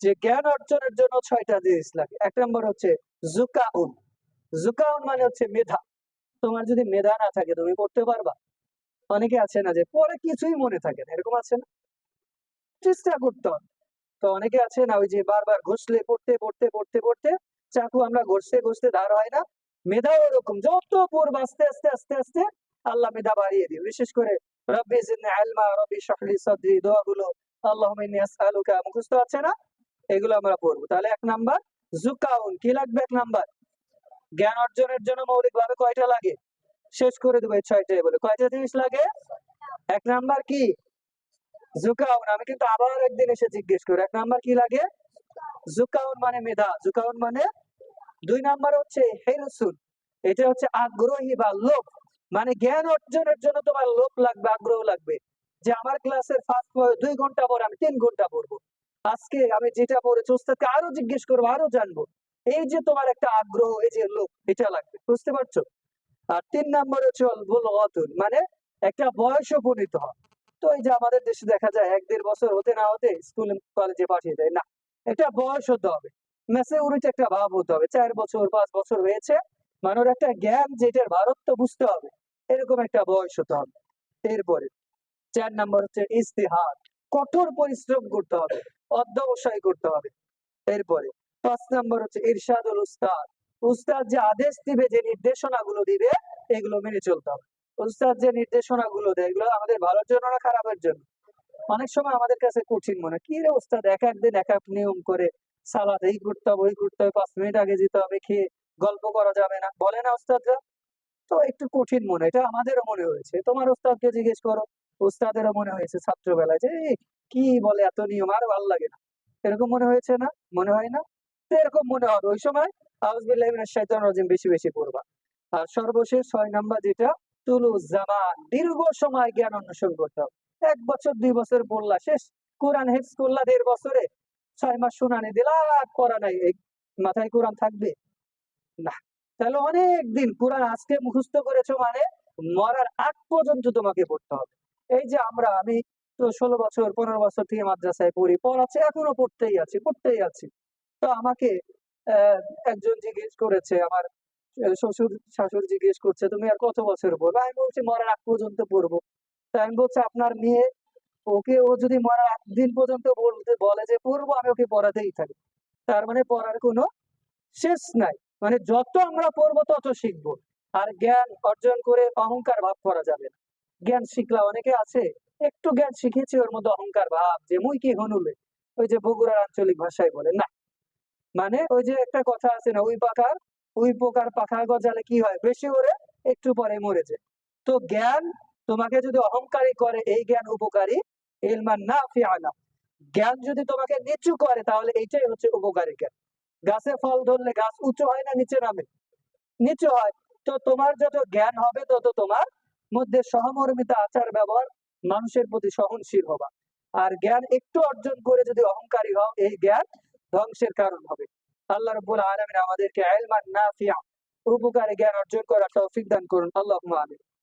যে জ্ঞান অর্জনের জন্য ছয়টা জিনিস লাগে। এক নম্বর হচ্ছে জুকাউন। জুকাউন মানে হচ্ছে মেধা। তোমার যদি মেধা না থাকে, তুমি পড়তে পারবা। অনেকে আছে না যে পরে কিছুই মনে থাকে না, এরকম আছে না? চেষ্টা করতে তো অনেকে আছে না, ওই যে বারবার ঘষলে পড়তে পড়তে পড়তে পড়তে চাকু আমরা ঘষতে ঘষতে ধার হয় না। মেধাও এরকম যত পড়ব আস্তে আস্তে আস্তে আস্তে আল্লাহ মেধা বাড়িয়ে দিবে। বিশেষ করে রব্বি জিদনি ইলমা রব্বি শহরি সদরি, দোয়াগুলো। ইন্নী আসআলুকা। মুখস্থ আছে না? এগুলো আমরা পড়ব। তাহলে এক নাম্বার, জুকাউন। কি লাগবে এক নাম্বার? জ্ঞান অর্জনের জন্য মৌলিক ভাবে কয়টা লাগে? শেষ করে দেবো এই ছয়টাই বলে। কয়টা জিনিস লাগে? এক নাম্বার কি? জুকাউন। আমি কিন্তু আবার একদিন এসে জিজ্ঞেস করি, এক নাম্বার কি লাগে? জুকাউন মানে মেধা। জুকাউন মানে? দুই নাম্বার হচ্ছে হেরসুন। এটা হচ্ছে আগ্রহী বা লোভ। মানে জ্ঞান অর্জনের জন্য তোমার লোভ লাগবে, আগ্রহ লাগবে। যে আমার ক্লাসের ফার্স্ট দুই ঘণ্টা পর আমি তিন ঘণ্টা পড়ব। আজকে আমি যেটা পড়েছি ওস্তাদকে আরও জিজ্ঞেস করব, আরও জানব। এই যে তোমার একটা আগ্রহ, এই যে লোভ এটা লাগবে, বুঝতে পারছ? আর তিন নাম্বার হচ্ছে অতুল মানে একটা বয়স উপনীত হয় তো এই যে আমাদের দেশে দেখা যায়, এক দেড় বছর হতে না হতে স্কুল, কলেজে পাঠিয়ে দেয়। না, একটা বয়স হতে হবে। মেসে উড়িতে একটা ভাব হতে হবে। চার বছর, পাঁচ বছর হয়েছে মানুষ একটা জ্ঞান, যেটার ভারত্ব বুঝতে হবে। এরকম একটা বয়স হতে হবে। এরপরে, চার নম্বর হচ্ছে ইস্তেহার। কঠোর পরিশ্রম করতে হবে। অধ্যবসায় করতে হবে। এরপরে পাঁচ নাম্বার হচ্ছে ইরশাদুল উস্তাদ। উস্তাদ যে আদেশ দিবে যে নির্দেশনা গুলো দিবে এগুলো মেনে চলতে হবে। উস্তাদ যে নির্দেশনা গুলো দেয় এগুলো আমাদের ভালোর জন্য না খারাপের জন্য? অনেক সময় আমাদের কাছে কঠিন মনে কি রে উস্তাদ এক এক দিন এক এক নিয়ম করে সালাদ এই করতে হবে ওই করতে হবে পাঁচ মিনিট আগে যেতে হবে খেয়ে গল্প করা যাবে না। বলে না উস্তাদরা? তো একটু কঠিন মনে এটা আমাদেরও মনে হয়েছে। তোমার উস্তাদকে জিজ্ঞেস করো উস্তাদেরও মনে হয়েছে ছাত্রবেলায় যে "এই, কি বলে এত নিয়ম? আর ভালো লাগে না। এরকম মনে হয়েছে না? মনে হয় না? এরকম মনে হবে। ওই সময় রাজিম বেশি বেশি পড়বা। আর সর্বশেষ ছয় যেটা, তুলু দীর্ঘ সময় জ্ঞান অন্বেষণ করতে হবে। এক বছর, দুই বছর পড়লা, শেষ। কোরআন করলা দেড় বছরে। ছয় মাস শুনানি দিলা, আর নাই। মাথায় কোরআন থাকবে? না। তাহলে অনেক দিন কোরআন আজকে মুখস্থ করেছ মানে মরার আগ পর্যন্ত তোমাকে পড়তে হবে। এই যে আমরা, আমি তো ষোলো বছর, পনেরো বছর থেকে মাদ্রাসায় পড়ি। পড়াচ্ছে এখনও পড়তেই আছি পড়তেই আছি। তো আমাকে একজন জিজ্ঞেস করেছে, আমার শ্বশুর, শাশুড়ি জিজ্ঞেস করছে, তুমি আর কত বছর পড়বে? আমি বলছি, মরার আগ পর্যন্ত পড়ব। তা আমি বলছি, আপনার মেয়ে, ওকে ও যদি মরার আগ দিন পর্যন্ত বলতে, বলে যে পড়ব, আমি ওকে পড়াতেই থাকি। তার মানে পড়ার কোনো শেষ নাই। মানে যত আমরা পড়ব, তত শিখব। আর জ্ঞান অর্জন করে অহংকার ভাব করা যাবে না। জ্ঞান শিখলা অনেকে আছে একটু জ্ঞান শিখেছে ওর মধ্যে অহংকার ভাব, যে মুই কি হনুলে ওই যে বগুড়ার আঞ্চলিক ভাষায় বলে, না? মানে ওই যে একটা কথা আছে না ওই পাকার ওই পোকার পাখা গজালে কি হয়? বেশি ওরে, একটু পরে মরে যায়। তো জ্ঞান তোমাকে যদি অহংকারী করে, এই জ্ঞান উপকারী, ইলমান না ফিআলা জ্ঞান যদি তোমাকে নিচু করে, তাহলে এইটাই হচ্ছে উপকারী জ্ঞান। গাছে ফল ধরলে গাছ উঁচু হয় না, নিচে নামে? নিচু হয়। তো তোমার যত জ্ঞান হবে, তত তোমার মধ্যে সহমর্মিতা আচার ব্যবহার মানুষের প্রতি সহনশীল হবা। আর জ্ঞান একটু অর্জন করে যদি অহংকারী হও, এই জ্ঞান ধ্বংসের কারণ হবে। আল্লাহ রবুল আলমিন আমাদেরকে আলমান না ফিয়া উপকারে জ্ঞান অর্জন করার তৌফিক দান করুন। আল্লাহ আমিন।